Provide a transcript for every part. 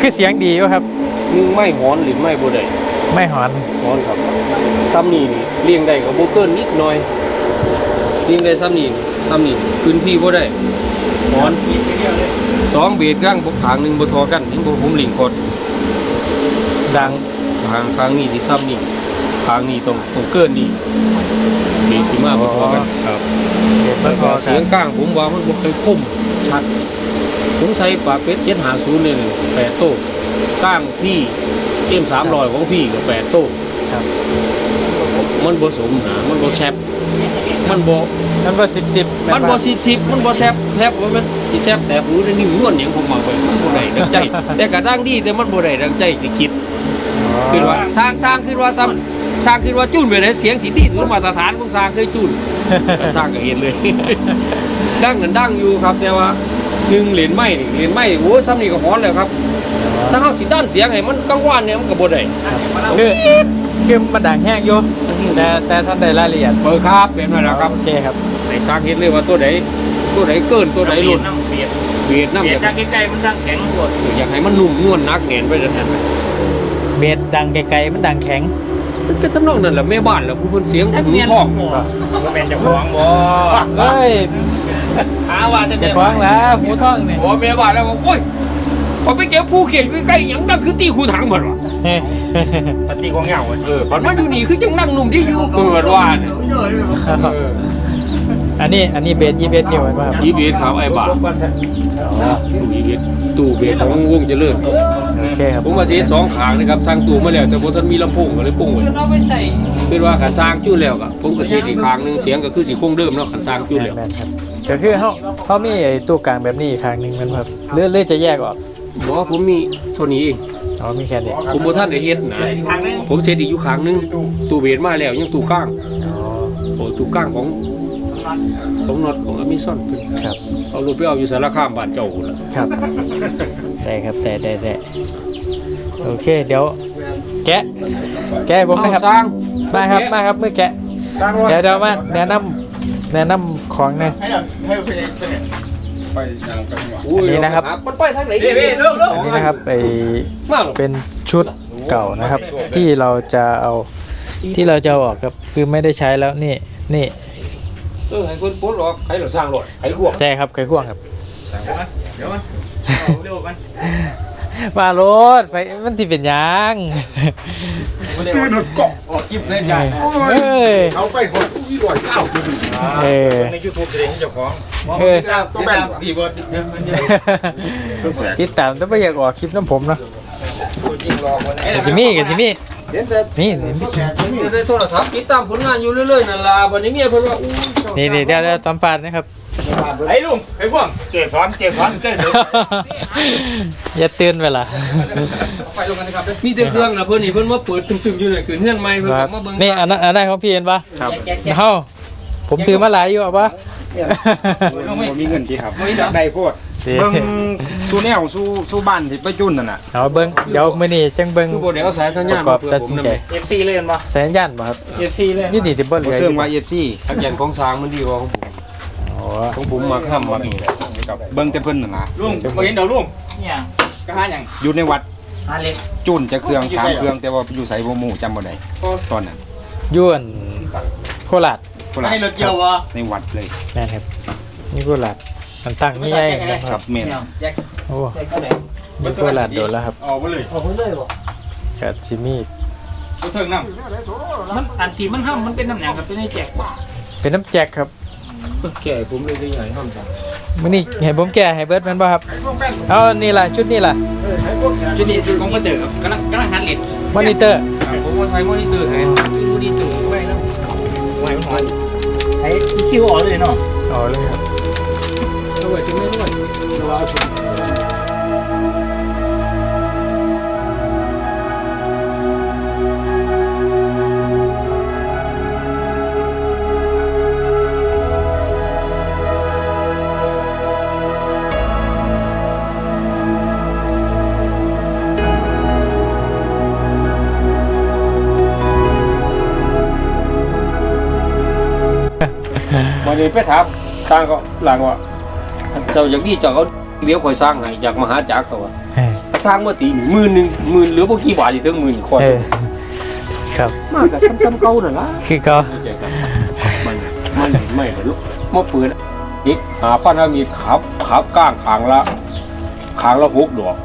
คือเสียงดีวะครับ มึงไม่หอนหรือไม่บ่ได้ไม่หอนหอนครับซ้ำนี่นี่เลี้ยงได้กับโบเกินนิดหน่อยเลี้ยงได้ซ้ำนี่ซ้ำนี่พื้นที่บ่ได้หอนสองเบสร่างบกขางหนึ่งบ่ทอกันถึงบ่ผมเลี้ยงคด ดังทางทางนี้ที่ซ้ำนี่ทางนี้ตรงตรงเกินนี่เบสที่มาบ่ทอกันครับเสียงแล้วพก็อเสียงก้างผมว่ามันบ่เคยคมชัด ผมใช้ปากเป็ด750เลยแปดโต้ก้างพี่เอ็ม300ของพี่ก็แปดโต้ครับ มันบ่สมหามันบ่แซ่บมันบ่ มันบ่สิบสิบมันบ่สิบสิบมันบ่แซ่บแซ่บว่ามันสิแซ่บแซ่บหูนี่นิ่มนวลหยังผมมาไปมันบ่ได้ดังใจ แต่ก็ดังดีแต่มันบ่ได้ดังใจที่คิด คือว่าสร้างสร้างคือว่าซ้ำสร้างคือว่าจูนไปได้เสียงที่ดีสุดมาตรฐานของสร้างเคยจูนก็สร้างก็เห็นเลยดังนั้นดังอยู่ครับแต่ว่าหนึ่งเหรียญไม้นี่เหรียญไม้โอ้ซ้ำนี่ก็ฮ้อนแล้วครับ ถ้าเฮาสิด้านเสียงให้มันกังวานเนี่ยมันก็บ่ได้คือคือมันดังแห้งอยู่แต่แต่ท่านได้รายละเอียดเบอร์ครับเป็นว่าแล้วครับโอเคครับในสร้างเห็นเลยว่าตัวไหนตัวไหนเกินตัวไหนหลุดน้ำเปียกเวียดนามเปีอยกยากจากใกล้ๆมันดังแข็งปวดอยากให้มันนุ่มนวลนักแน่นไปจังนั้น เบสดังไกลๆมันดังแข็ง มันก็ทำนองนั้นแหละแม่บ้านแหละผู้เพิ่นเสียงหูทองก็เป็นจะฟ้องบ่เฮ้ยหาว่าจะจะฟ้องแล้วหมูท่องเนี่ยโอ้แม่บ้านแล้วบอกโอ้ยพอไปเก็บผู้เขียนใกล้ๆหยังนั่งคือตีคูถังหมดว่ะปฏิกองเหงาเออปันมาอยู่นี่คือจังนั่งนุ่มที่อยู่เปิดว่าเนี่ยเอออันนี้อันนี้เบสยี่เบสอยู่ไหมครับยีเบียดขาวไอ้บ่าตู้ยีเบียดตู้เบียดของวงเจริญ โอเคครับผมว่าสิสองขางนะครับสร้างตู้มาแล้วแต่บ่ทันมีลำโพงก็เลยปุ้งไว้เราไปใส่คือว่าขันสร้างจุดแล้วก็ผมก็เทศอีกครั้งหนึงเสียงก็คือสิคงเดิมเนาะขันสร้างจุดแล้วแม่นๆครับก็คือเขาเขามีไอ้ตู้กลางแบบนี้อีกครั้งหนึ่งแมันครับเลื่อนเลื่อนจะแยกออกบอกว่าผมมีเท่านี้เองอ๋อมีแค่นี้ผมบ่ทันได้เฮ็ดนะทางนึงผมเช็ดอีกอยู่ครั้งหนึงตู้เบสมาแล้วยังตู้ข้างอ๋อโอ้ตู้ข้างของของน็อตของอเมซอนเพิ่นครับเอารถไปเอาอยู่สารคามบ้านเจ้าพุ่นล่ะ ครับ ได้ครับได้ได้ได้โอเค เดี๋ยว แกะ แกะให้ผมนะครับ เอาสร้าง มาครับมาครับมือแกะสร้างว่าเดี๋ยวเดี๋ยวมาแนะนำแนะนำของหนะ ให้เราให้ไปไปอุ้ยอันนี้นะครับ มันไปทางไหนเด้เร็วๆอันนี้นะครับไอมาหรอเป็นชุดเก่านะครับ ที่เราจะเอาที่เราจะเอาออกครับคือไม่ได้ใช้แล้วนี่นี่เออให้คนปลดออกให้เราสร้างรถให้ขวบใช่ครับไขควงครับ เดี๋ยวมันเอาเร็วกันมารถไฟมันที่เป็นหยังตื่นหนดเกาะออกคลิปในใจเอ้ยเขาไปคนวิรอยเศร้าจริงเออในยูทูบจะได้เจ้าของเออต้องแบ่งพี่เบิร์ดติดตามแต่ไม่อยากออกคลิปน้ำผมเนาะจริงรอคนไหนกับจิมี่กับจิมี่เห็นแต่นี่เขาแชร์ที่นี่จะได้โทรศัพท์ติดตามผลงานอยู่เรื่อยๆนั่นล่ะวันนี้เมียเพิ่นว่าอู้นี่นี่เดี๋ยวเดี๋ยวตอนปาดนะครับ ไอ้ลุงไอ้พวกเกสอนเกสอนเจ๊เด็กอย่าตื่นเวลาไปลงกันนะครับเด้อมีแต่เครื่องนะเพิ่นนี่เพิ่นมาเปิดตึมๆอยู่นี่คือเฮือนใหม่เพิ่นครับก็มาเบิ่งนี่อันนั้นอันนั้นของพี่เห็นปะครับเฮ้าผมถือมาหลายอยู่อะปะมีเงินที่ครับได้โพดเบิ่งสู้แนวสู้สู้บ้านที่ไปจุ่นนั่นน่ะเอาเบิ้งเดี๋ยวมื้อนี้จังเบิ้งคือบ่ได้เอาสายสัญปญาณระกอบมาเพื่อตัดผมสินนำใจเอฟซีเล่นปะสัญญาณบ่ครับเอฟซีเล่นนี่นี่ที่บ่เหลืบ่อเสื่องว่า FC ทักยันของสร้างมันดีกว่าของผม อ๋อของผมมาค้ำมาอีกเบิ่งแต่เพิ่นนั่นน่ะลุงบ่เห็นเดี๋ยวลุงเนี่ยกระหายังอยู่ในวัดหาเล็กจุ่นจะเครื่องสามเครื่องแต่ว่าอยู่ไสบ่หมู่จำบ่ได้ตอนนั้นยวนโคราชโคราชให้รถเกี่ยววะในวัดเลยแม่นครับนี่โคราชมันตั้งนี่ใหญ่นะคครัรับบแม่นแจ็คโอ้แจ็คผู้ใดนี่โคราชโดนแล้วครับออกไปเลยออกไปเลยบ่กับจิมี่ตัวเทิงน้ำมันอันที่มันห้ามมันเป็นน้ำแหนงกับเป็นไอ้แจกเป็นน้ำแจ็คครับ แก่ผมเลยได้ใหญ่ห้ามสั่งมื้อนี้ให้ผมแก่ให้เบิร์ดแม่นบ่ครับเอานี่ล่ะชุดนี้ล่ะชุดนี้ชุดของกระเต๋อครับกำลังกำลังหันเหรียญมอนิเตอร์ผมว่าใช้มอนิเตอร์แทนดูดีตู่ไว้นะไว้มันหอนไอ้คิวออกเลยเนาะอ๋อเลยครับด้วยจะไม่ด้วยวั นนี้ไปถามสร้างก็หลังว่าเจ้าอยากดีเจ้าก็เลี้ยวคอยสร้างให้อยากมาหาจักรตัวเออสร้างเมื่อตีหนึ่งหมื่นหนึ่งหมื่นเหลือบ่กี่บาทอยู่ถึงหมื่นคนเออครับมากกับซ้ำๆเก่านั่นล่ะคือก็ไม่ใช่ครับมันมันไม่เหรอลูกมาเปิดอีกหาป้านามีขับขับก้างขางละขางละหกดอก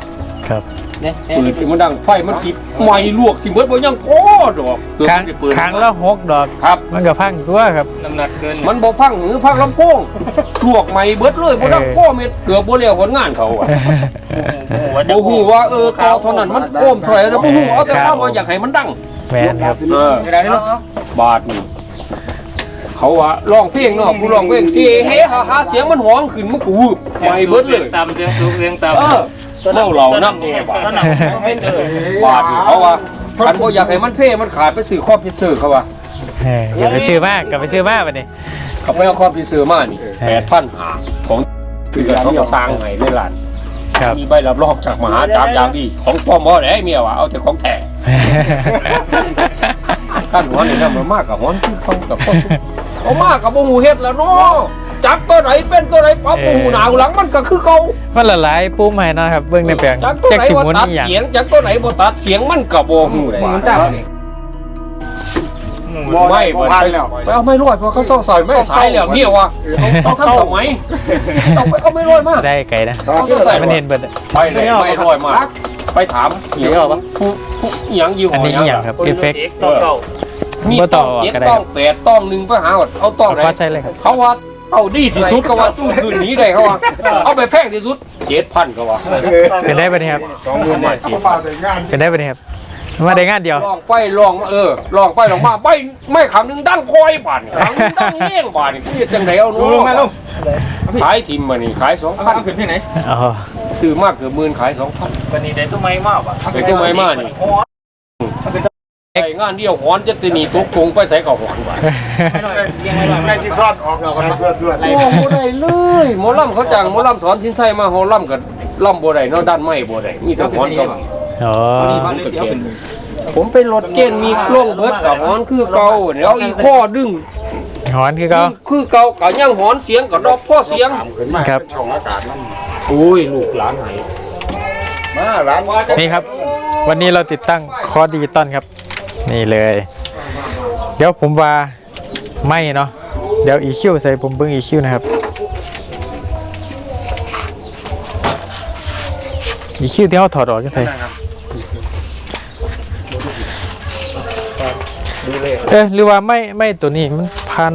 ครับ เนี่ยเปิดที่มันดังไฟมันติดไหม้ลวกที่เบิดบ่ยังพอดอกเกิดครั้งครั้งละหกดอก ครับ มันก็พังตัวครับ น้ำหนักเกินมันบ่พังหรือพังลำโพงลวกไหม้เบิดเลยบ่ดังพ่อเม็ดเกือบบ่แล้วผลงานเขาอะบ่ฮู้ว่าเออต่อเท่านั้นมันโอมเท่าไหร่แล้วบ่ฮู้เอาแต่ควาว่าอยากให้มันดังแมนครับเออเวลาที่เราบาทนี่เขาว่าร้องเพลงเนาะผู้ร้องเพลงเฮ้ฮาฮาเสียงมันห้องขึ้นมันก็วืบไม้เบิดเลยต่ำเสียงสูงเสียงต่ำ เออเล่าเหล่าน้ำเนี่ยบาทต้นหนักไม่เสื่อบาทนี่เขาว่าคันบ่อยากให้มันเพ่มันขาดไปซื้อครอบพิเศษเขาว่าเอออย่าไปซื้อมากกลับไปซื้อมากไปนี่เขาไปเอาครอบพิเศษมานี่เออแปดพันหาของคือเขาก็สร้างให้ในร้านครับมีใบรับรองจากมหาจารย์อย่างดีของปลอมบ่ได้เมียว่าเอาแต่ของแท้ท่านหัวนี่นำมามากกับหัวคือเขากับพ่อเอามากกับบ่ฮู้เฮ็ดแล้วเนาะ จักตัวไหนเป็นตัวไหนปั๊บบ่ฮู้หน้าหลังมันก็คือเก่ามันละลายปุ้มให้เนาะครับเบื้องในแปลงจักตัวแจ็คไหนสิหบ่มุนตัดอีหยังเสียงจักตัวไหนบ่ตัดเสียงมันก็บ่ฮู้ได้มันจับไม่บ่ได้ไปเอาไม่รอดเพราะเขาซ่อสอยไม่สายแล้วเนี่ยว่ะต้องทันสมัยต้องไปเอาไม่รอดมากได้ไกลนะต้องใส่มันเห็นเบิดไปเลยไม่รอดมากไปถามเหี่ยวผู้ผู้อีหยังอยู่หอันอนี้อีหยังครับเอฟเฟกต์ต่อเก่ามีบ่ต่ต้อองเจ็ดก็ได้ต้องแปดต้องหนึ่งไปหาเอาต้องเอาไหนคอใส่เลยครับเขาว่า เอาดีที่สุดก็ว่าตู้คืนนี้ได้เขาว่าเอาไปแพงที่สุดเจ็ดพันก็ว่าเป็นได้ปะเนี่ยครับสองหมื่นบาทเป็นได้ปะเนี่ยครับมาได้งานเดียวลองไปลองมาเออลองไปลองมาไปไม่คำหนึ่งดังคอยบาทคำหนึ่งดังเงี้ยงบาทนี่กูจะจังไดเอาเนาลงมาละงขายทิมมานี่ขายสองพันเอาขึ้นที่ไหนอ๋อซื้อมากเกือบหมื่นขายสองพันวันนี้ได้ตัวไม้มากว่ะเป็นตัวไม้มากนี่ ไอ้งานเดียวหอนจะตีนีทุกคงไปใส่กับหอนบาทในที่ซ่อนออกเราก็เสื้อเสื้อโอ้โหได้เลยหมอลำเขาจังหมอลำสอนสินไส้มาหอลำกับล่ำบัวได้เนาะด้านไม้บัวได้มีแต่หอนกับอ๋อผมเป็นรถเกณฑ์มีกล้องเบิดกับหอนคือเก่าแล้วอีข้อดึงหอนคือเขาคือเก่ากับยังหอนเสียงกับดอกพ่อเสียงครับช่องอากาศมันอุ้ยลูกหลานไหนมาร้านนี่ครับ วันนี้เราติดตั้งคอร์สดิจิตอลครับ นี่เลย เดี๋ยวผมว่าไม่เนาะเดี๋ยว EQ ใส่ผมเบิ้ง EQ นะครับ EQ ที่เขาถอดออกกันใส่เออหรือว่าไม่ไม่ตัวนี้มันพัน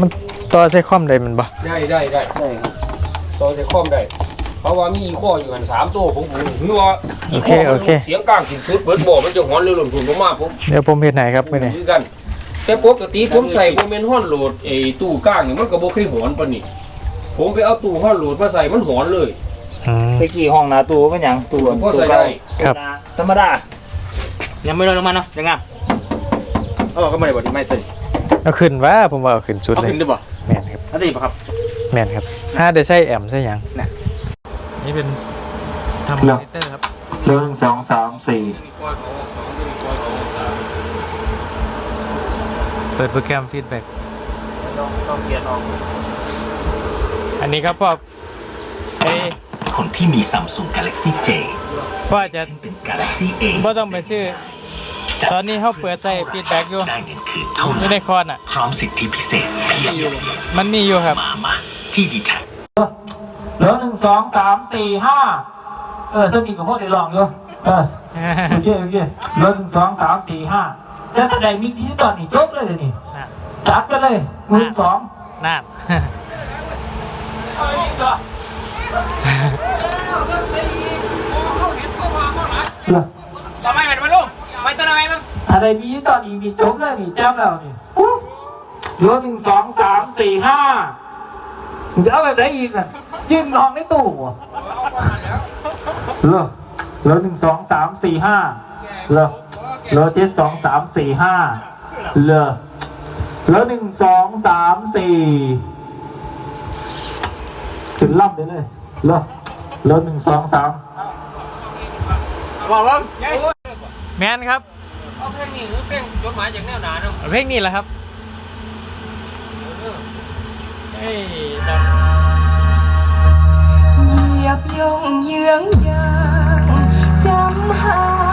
มันต่อใส่คอมได้มันบ่ได้ได้ได้ได้ตัวจะคล่อมได้ เพราะว่ามีอีข้ออยู่กันสามตัวผมผมเนื้อโอเคโอเค เสียงกลางถึงสุดเบิดบ่มันจะหอนเรือหล่นทุนผมมากผมเดี๋ยวผมเห็นไหนครับมื่อนี้คือกัน แต่ปกติผมใส่ผมเป็นห้อนโหลดไอ้ตู้กลางนี่มันก็บ่เคยหอนปานนี้ผมไปเอาตู้ห้อนโหลดมาใส่มันหอนเลยอืมไปกี่ห้องนะตู้ก็ยังตู้พอใส่ได้ครับธรรมดายังไม่ลดน้ำมันเนาะยังไงเออก็ไม่ได้บอกที่ไม่ตื่นเอาขึ้นว่าผมว่าเอาขึ้นชุดเอาเลยขึ้นด้วยบ่แม่นครับอันนี้ป่ะครับแม่นครับถ้าได้ใช้แอมใช่ยังน่ะ นี่เป็นทำมอนิเตอร์ครับหนึ่งสองสามสี่เปิดโปรแกรมฟีดแบ็กต้องต้องเขียนออก อันนี้ครับพ่อไอ้คนที่มี Samsung Galaxy J พ่อจะเป็น Galaxy A บ่ต้องไปซื้อ ตอนนี้เขาเปิดใส่ฟีดแบ็กอยู่ได้เงินคืนเท่าอยู่นั้นในคอนอะ พร้อมสิทธิพิเศษเพียบมันมีอยู่ครับ มามาที่ดีแท็เห ลือหนึ่งสองสามสี่ห้าเออสนิทกับพวกเดี๋ยวลองอยู่เออโอเคโอเคเหลือหนึ่งสองสามสี่ห้าแล้วแต่ใดมีดิจิตอลนี่จบเลยเดี๋ยวนี่น่ะจัดกันเลยหมื่นสองนั่นเอาอีกเหรอเหรอทำไมมันมาลูกไม่ต้นอะไรมั้งอะไรมีดิจิตอลอีกนี่จบเลยนี่จำแล้วนี่อู้เหลือหนึ่งสองสามสี่ห้ามึงจะเอาแบบไหนอีกน่ะ ยื่นลองในตู้เหรอเหรอเหลือหนึ่งสองสามสี่ห้าเหรอเหลือเจ็ดสองสามสี่ห้าเหรอเหลือหนึ่งสองสามสี่ขึ้นล่ำไปเลยเหรอเหลือหนึ่งสองสามบอกว่าแมนครับเอาเพลงนี้หรือเพลงจดหมายจากแนวหนาเนาะเพลงนี้แหละครับฮ้ยดังเหยี ยบย่องเยื้องยางจำหา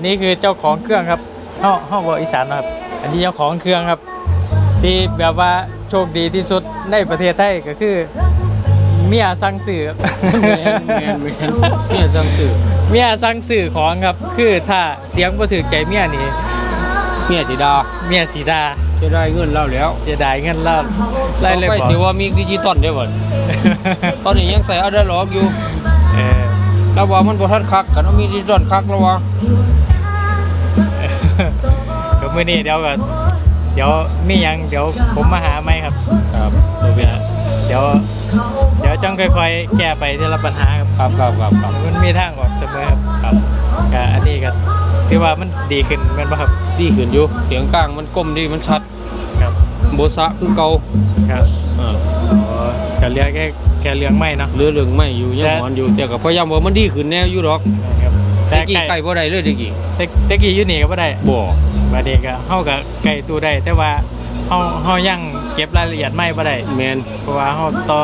นนี้คือเจ้าของเครื่องครับห้องห้องบอกอีสานนะครับ อันนี้เจ้าของเครื่องครับ ที่แบบว่าโชคดีที่สุดในประเทศไทยก็คือ เมียสั่งสื่อครับแมนแมนแมนเนี่ยจังสื่อเมียสั่งสื่อของครับ คือถ้าเสียงบ่ถือใจเมียนี่เมียสิดาเมียสีดาจะได้เงินเล่าแล้วเสียดายเงินเล่าไล่ต่อเลยไปบอกสิว่ามีดิจิตอลได้บ่ตอนนี้ยังใส่อะดาล็อกอยู่เออแล้วว่ามันบ่ทันคักกันเอามีดิจิตอลคักแล้วว่า เดี๋ยวมื้อนี้เดี๋ยวก็เดี๋ยวมีหยังเดี๋ยวผมมาหาไหมครับ ครับเดี๋ยวเดี๋ยว เดี๋ยวจ้องค่อยๆ แก้ไปทีละปัญหาครับ ครับครับครับครับมันมีทางออกเสมอครับครับก็อันนี้ก็ถือว่ามันดีขึ้นแม่นบ่ครับดีขึ้นอยู่เสียงกลางมันก้มดีมันชัดครับบ่สะคือเก่าครับเอออ๋อก็เหลือแค่แค่เรื่องไม่เนาะเหลือเรื่องไม่อยู่ยังแต่ หอนอยู่แต่ก็พยายามว่ามันดีขึ้นแน่อยู่ดอก ครับ แต่แต่กี้ไก่ ไก่บ่ได้เลยตะกี้แต่แต่กี้อยู่นี่ก็บ่ได้บ่บาดนี้ก็เฮาก็ไก่ตู้ได้แต่ว่าเฮาเฮายังเก็บรายละเอียดไม่บ่ได้แมนเพราะว่าเฮาต่อ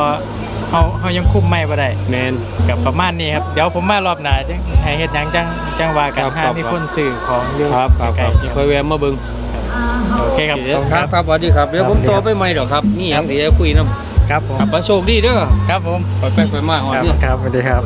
เฮาเฮายังคุมไม่บ่ได้แมน กับประมาณนี้ครับเดี๋ยวผมมารอบหน้าจังให้เฮ็ดหยังจังจังว่ากันครับหาครับ มีคนซื้อของอยู่ครับครับใกคล้รับๆครับค่อยแวะมาเบิ่งโอเคครับขอบคุณคครัรับบครับสวัสดีครับเดี๋ยวผมครับโทรไปใหม่ดอกครับนี่หยังสิจะคุยนํครับผมครับประโชคดีเด้อครับผม ไปไปไปมาหอคนรับนี่ครับสวัสดีครับ